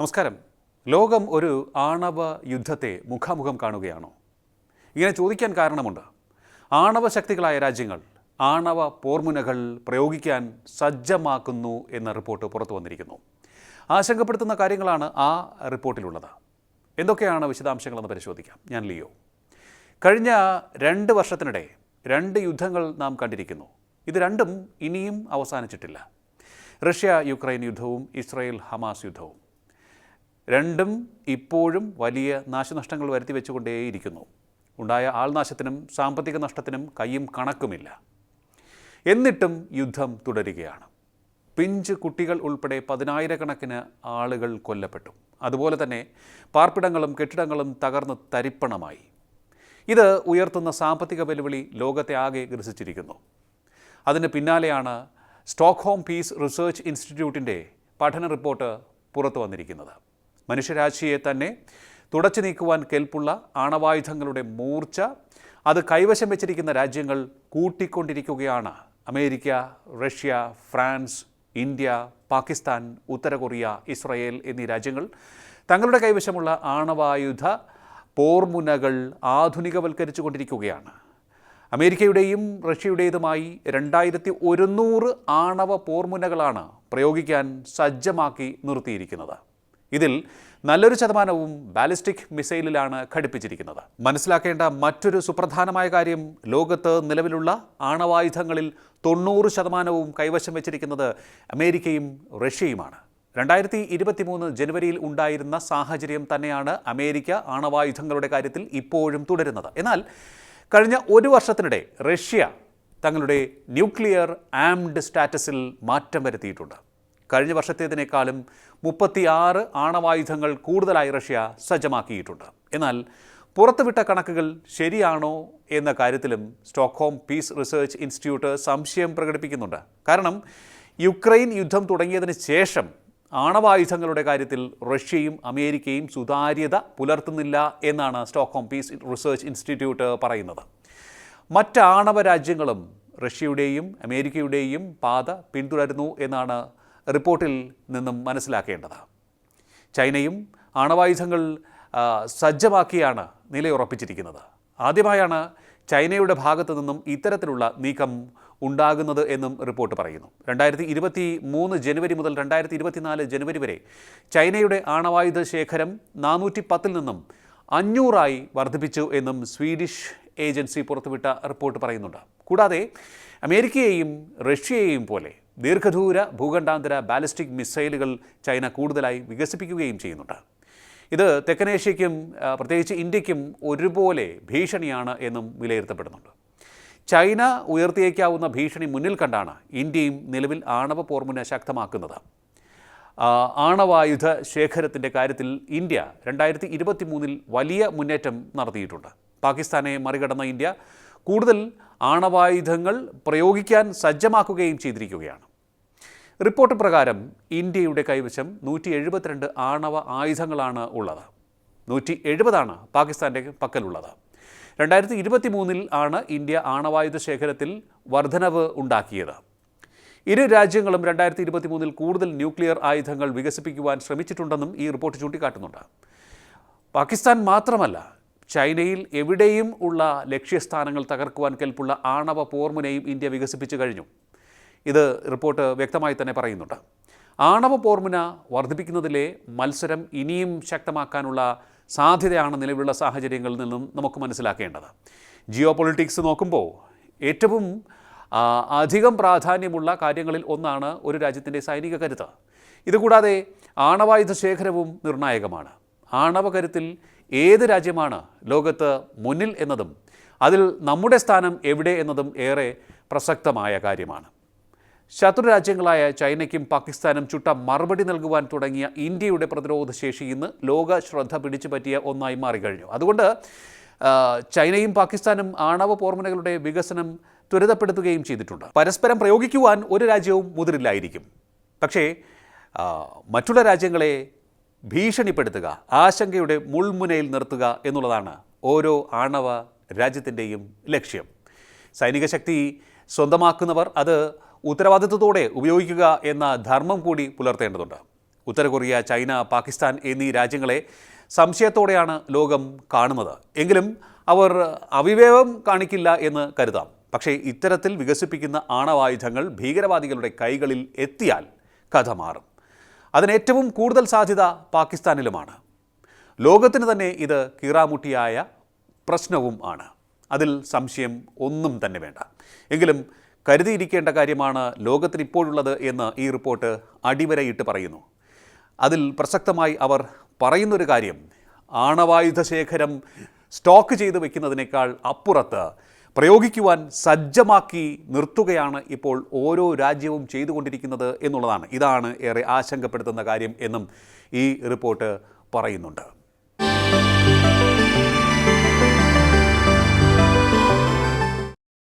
നമസ്കാരം. ലോകം ഒരു ആണവ യുദ്ധത്തെ മുഖാമുഖം കാണുകയാണോ? ഇങ്ങനെ ചോദിക്കാൻ കാരണമുണ്ട്. ആണവ ശക്തികളായ രാജ്യങ്ങൾ ആണവ പോർമുനകൾ പ്രയോഗിക്കാൻ സജ്ജമാക്കുന്നു എന്ന റിപ്പോർട്ട് പുറത്തു വന്നിരിക്കുന്നു. ആശങ്കപ്പെടുത്തുന്ന കാര്യങ്ങളാണ് ആ റിപ്പോർട്ടിലുള്ളത്. എന്തൊക്കെയാണ് വിശദാംശങ്ങളെന്ന് പരിശോധിക്കാം. ഞാൻ ലിയോ. കഴിഞ്ഞ രണ്ട് വർഷത്തിനിടെ രണ്ട് യുദ്ധങ്ങൾ നാം കണ്ടിരിക്കുന്നു. ഇത് രണ്ടും ഇനിയും അവസാനിച്ചിട്ടില്ല. റഷ്യ യുക്രൈൻ യുദ്ധവും ഇസ്രായേൽ ഹമാസ് യുദ്ധവും. രണ്ടും ഇപ്പോഴും വലിയ നാശനഷ്ടങ്ങൾ വരുത്തി വെച്ചുകൊണ്ടേയിരിക്കുന്നു. ഉണ്ടായ ആൾനാശത്തിനും സാമ്പത്തിക നഷ്ടത്തിനും കയ്യും കണക്കുമില്ല. എന്നിട്ടും യുദ്ധം തുടരുകയാണ്. പിഞ്ച് കുട്ടികൾ ഉൾപ്പെടെ പതിനായിരക്കണക്കിന് ആളുകൾ കൊല്ലപ്പെട്ടു. അതുപോലെ തന്നെ പാർപ്പിടങ്ങളും കെട്ടിടങ്ങളും തകർന്ന് തരിപ്പണമായി. ഇത് ഉയർത്തുന്ന സാമ്പത്തിക വെല്ലുവിളി ലോകത്തെ ആകെ ഗ്രസിച്ചിരിക്കുന്നു. അതിന് പിന്നാലെയാണ് സ്റ്റോക്ക്ഹോം പീസ് റിസർച്ച് ഇൻസ്റ്റിറ്റ്യൂട്ടിന്റെ പഠന റിപ്പോർട്ട് പുറത്തു വന്നിരിക്കുന്നത്. മനുഷ്യരാശിയെ തന്നെ തുടച്ചു നീക്കുവാൻ കെൽപ്പുള്ള ആണവായുധങ്ങളുടെ മൂർച്ച അത് കൈവശം വെച്ചിരിക്കുന്ന രാജ്യങ്ങൾ കൂട്ടിക്കൊണ്ടിരിക്കുകയാണ്. America Russia France India Pakistan ഉത്തര കൊറിയ ഇസ്രായേൽ എന്നീ രാജ്യങ്ങൾ തങ്ങളുടെ കൈവശമുള്ള ആണവായുധ പോർമുനകൾ ആധുനികവൽക്കരിച്ചു കൊണ്ടിരിക്കുകയാണ് അമേരിക്കയുടെയും റഷ്യയുടേതുമായി രണ്ടായിരത്തി ഒരുന്നൂറ് ആണവ പോർമുനകളാണ് പ്രയോഗിക്കാൻ സജ്ജമാക്കി നിർത്തിയിരിക്കുന്നത്. ഇതിൽ നല്ലൊരു ശതമാനവും ബാലിസ്റ്റിക് മിസൈലിലാണ് ഘടിപ്പിച്ചിരിക്കുന്നത്. മനസ്സിലാക്കേണ്ട മറ്റൊരു സുപ്രധാനമായ കാര്യം ലോകത്ത് നിലവിലുള്ള ആണവായുധങ്ങളിൽ തൊണ്ണൂറ് ശതമാനവും കൈവശം വെച്ചിരിക്കുന്നത് അമേരിക്കയും റഷ്യയുമാണ്. രണ്ടായിരത്തി ഇരുപത്തിമൂന്ന് ജനുവരിയിൽ ഉണ്ടായിരുന്ന സാഹചര്യം തന്നെയാണ് അമേരിക്ക ആണവായുധങ്ങളുടെ കാര്യത്തിൽ ഇപ്പോഴും തുടരുന്നത്. എന്നാൽ കഴിഞ്ഞ ഒരു വർഷത്തിനിടെ റഷ്യ തങ്ങളുടെ ന്യൂക്ലിയർ ആംഡ് സ്റ്റാറ്റസിൽ മാറ്റം വരുത്തിയിട്ടുണ്ട്. കഴിഞ്ഞ വർഷത്തേതിനേക്കാളും മുപ്പത്തിയാറ് ആണവായുധങ്ങൾ കൂടുതലായി റഷ്യ സജ്ജമാക്കിയിട്ടുണ്ട്. എന്നാൽ പുറത്തുവിട്ട കണക്കുകൾ ശരിയാണോ എന്ന കാര്യത്തിലും സ്റ്റോക്ക്ഹോം പീസ് റിസർച്ച് ഇൻസ്റ്റിറ്റ്യൂട്ട് സംശയം പ്രകടിപ്പിക്കുന്നുണ്ട്. കാരണം യുക്രൈൻ യുദ്ധം തുടങ്ങിയതിന് ശേഷം ആണവായുധങ്ങളുടെ കാര്യത്തിൽ റഷ്യയും അമേരിക്കയും സുതാര്യത പുലർത്തുന്നില്ല എന്നാണ് സ്റ്റോക്ക്ഹോം പീസ് റിസർച്ച് ഇൻസ്റ്റിറ്റ്യൂട്ട് പറയുന്നത്. മറ്റ് ആണവ രാജ്യങ്ങളും റഷ്യയുടെയും അമേരിക്കയുടെയും പാത പിന്തുടരുന്നു എന്നാണ് റിപ്പോർട്ടിൽ നിന്നും മനസ്സിലാക്കേണ്ടത് ചൈനയും ആണവായുധങ്ങൾ സജ്ജമാക്കിയാണ് നിലയുറപ്പിച്ചിരിക്കുന്നത്. ആദ്യമായാണ് ചൈനയുടെ ഭാഗത്തു നിന്നും ഇത്തരത്തിലുള്ള നീക്കം ഉണ്ടാകുന്നത് എന്നും റിപ്പോർട്ട് പറയുന്നു. രണ്ടായിരത്തി ഇരുപത്തി മൂന്ന് ജനുവരി മുതൽ രണ്ടായിരത്തി ഇരുപത്തിനാല് ജനുവരി വരെ ചൈനയുടെ ആണവായുധ ശേഖരം നാനൂറ്റി പത്തിൽ നിന്നും അഞ്ഞൂറായി വർദ്ധിപ്പിച്ചു എന്നും സ്വീഡിഷ് ഏജൻസി പുറത്തുവിട്ട റിപ്പോർട്ട് പറയുന്നുണ്ട്. കൂടാതെ അമേരിക്കയെയും റഷ്യയെയും പോലെ ദീർഘദൂര ഭൂഖണ്ഡാന്തര ബാലിസ്റ്റിക് മിസൈലുകൾ ചൈന കൂടുതലായി വികസിപ്പിക്കുകയും ചെയ്യുന്നുണ്ട്. ഇത് തെക്കനേഷ്യയ്ക്കും പ്രത്യേകിച്ച് ഇന്ത്യക്കും ഒരുപോലെ ഭീഷണിയാണ് എന്നും വിലയിരുത്തപ്പെടുന്നുണ്ട്. ചൈന ഉയർത്തിയേക്കാവുന്ന ഭീഷണി മുന്നിൽ കണ്ടാണ് ഇന്ത്യയും നിലവിൽ ആണവ പോർമുന ശക്തമാക്കുന്നത്. ആണവായുധ ശേഖരത്തിന്റെ കാര്യത്തിൽ ഇന്ത്യ രണ്ടായിരത്തി ഇരുപത്തി മൂന്നിൽ വലിയ മുന്നേറ്റം നടത്തിയിട്ടുണ്ട്. പാകിസ്ഥാനെ മറികടന്ന ഇന്ത്യ കൂടുതൽ ആണവായുധങ്ങൾ പ്രയോഗിക്കാൻ സജ്ജമാക്കുകയും ചെയ്തിരിക്കുകയാണ്. റിപ്പോർട്ട് പ്രകാരം ഇന്ത്യയുടെ കൈവശം നൂറ്റി എഴുപത്തിരണ്ട് ആണവ ആയുധങ്ങളാണ് ഉള്ളത്. നൂറ്റി എഴുപതാണ് പാകിസ്ഥാന്റെ പക്കലുള്ളത്. രണ്ടായിരത്തി ഇരുപത്തി മൂന്നിൽ ആണ് ഇന്ത്യ ആണവായുധ ശേഖരത്തിൽ വർധനവ് ഉണ്ടാക്കിയത്. ഇരു രാജ്യങ്ങളും രണ്ടായിരത്തി ഇരുപത്തി മൂന്നിൽ കൂടുതൽ ന്യൂക്ലിയർ ആയുധങ്ങൾ വികസിപ്പിക്കുവാൻ ശ്രമിച്ചിട്ടുണ്ടെന്നും ഈ റിപ്പോർട്ട് ചൂണ്ടിക്കാട്ടുന്നുണ്ട്. പാകിസ്ഥാൻ മാത്രമല്ല ചൈനയിൽ എവിടെയും ഉള്ള ലക്ഷ്യസ്ഥാനങ്ങൾ തകർക്കുവാൻ കെൽപ്പുള്ള ആണവ പോർമുനയും ഇന്ത്യ വികസിപ്പിച്ചു കഴിഞ്ഞു. ഇത് റിപ്പോർട്ട് വ്യക്തമായി തന്നെ പറയുന്നുണ്ട്. ആണവ പോർമുന വർദ്ധിപ്പിക്കുന്നതിലെ മത്സരം ഇനിയും ശക്തമാക്കാനുള്ള സാധ്യതയാണ് നിലവിലുള്ള സാഹചര്യങ്ങളിൽ നിന്നും നമുക്ക് മനസ്സിലാക്കേണ്ടത്. ജിയോ പൊളിറ്റിക്സ് നോക്കുമ്പോൾ ഏറ്റവും അധികം പ്രാധാന്യമുള്ള കാര്യങ്ങളിൽ ഒന്നാണ് ഒരു രാജ്യത്തിന്റെ സൈനിക കരുത്ത്. ഇതുകൂടാതെ ആണവായുധ ശേഖരവും നിർണായകമാണ്. ആണവ കരുത്തിൽ ഏത് രാജ്യമാണ് ലോകത്ത് മുന്നിൽ എന്നതും അതിൽ നമ്മുടെ സ്ഥാനം എവിടെ എന്നതും ഏറെ പ്രസക്തമായ കാര്യമാണ്. ശത്രു രാജ്യങ്ങളായ ചൈനയ്ക്കും പാകിസ്ഥാനും ചുട്ട മറുപടി നൽകുവാൻ തുടങ്ങിയ ഇന്ത്യയുടെ പ്രതിരോധ ശേഷി ഇന്ന് ലോക ശ്രദ്ധ പിടിച്ചു പറ്റിയ ഒന്നായി മാറിക്കഴിഞ്ഞു. അതുകൊണ്ട് ചൈനയും പാകിസ്ഥാനും ആണവ പോർമനകളുടെ വികസനം ത്വരിതപ്പെടുത്തുകയും ചെയ്തിട്ടുണ്ട്. പരസ്പരം പ്രയോഗിക്കുവാൻ ഒരു രാജ്യവും മുതിരില്ലായിരിക്കും. പക്ഷേ മറ്റുള്ള രാജ്യങ്ങളെ ഭീഷണിപ്പെടുത്തുക ആശങ്കയുടെ മുൾമുനയിൽ നിർത്തുക എന്നുള്ളതാണ് ഓരോ ആണവ രാജ്യത്തിന്റെയും ലക്ഷ്യം. സൈനിക ശക്തി സ്വന്തമാക്കുന്നവർ അത് ഉത്തരവാദിത്വത്തോടെ ഉപയോഗിക്കുക എന്ന ധർമ്മം കൂടി പുലർത്തേണ്ടതുണ്ട്. ഉത്തര കൊറിയ ചൈന പാകിസ്ഥാൻ എന്നീ രാജ്യങ്ങളെ സംശയത്തോടെയാണ് ലോകം കാണുന്നത്. എങ്കിലും അവർ അവിവേകം കാണിക്കില്ല എന്ന് കരുതാം. പക്ഷേ ഇത്തരത്തിൽ വികസിപ്പിക്കുന്ന ആണവായുധങ്ങൾ ഭീകരവാദികളുടെ കൈകളിൽ എത്തിയാൽ കഥ മാറും. അതിനേറ്റവും കൂടുതൽ സാധ്യത പാകിസ്ഥാനിലുമാണ്. ലോകത്തിന് തന്നെ ഇത് കീറാമുട്ടിയായ പ്രശ്നവും ആണ്. അതിൽ സംശയം ഒന്നും തന്നെ വേണ്ട. എങ്കിലും കരുതിയിരിക്കേണ്ട കാര്യമാണ് ലോകത്തിന് ഇപ്പോഴുള്ളത് എന്ന് ഈ റിപ്പോർട്ട് അടിവരയിട്ട് പറയുന്നു. അതിൽ പ്രസക്തമായി അവർ പറയുന്നൊരു കാര്യം ആണവായുധ ശേഖരം സ്റ്റോക്ക് ചെയ്ത് വയ്ക്കുന്നതിനേക്കാൾ അപ്പുറത്ത് പ്രയോഗിക്കുവാൻ സജ്ജമാക്കി നിർത്തുകയാണ് ഇപ്പോൾ ഓരോ രാജ്യവും ചെയ്തുകൊണ്ടിരിക്കുന്നത് എന്നുള്ളതാണ്. ഇതാണ് ഏറെ ആശങ്കപ്പെടുത്തുന്ന കാര്യം എന്നും ഈ റിപ്പോർട്ട് പറയുന്നുണ്ട്.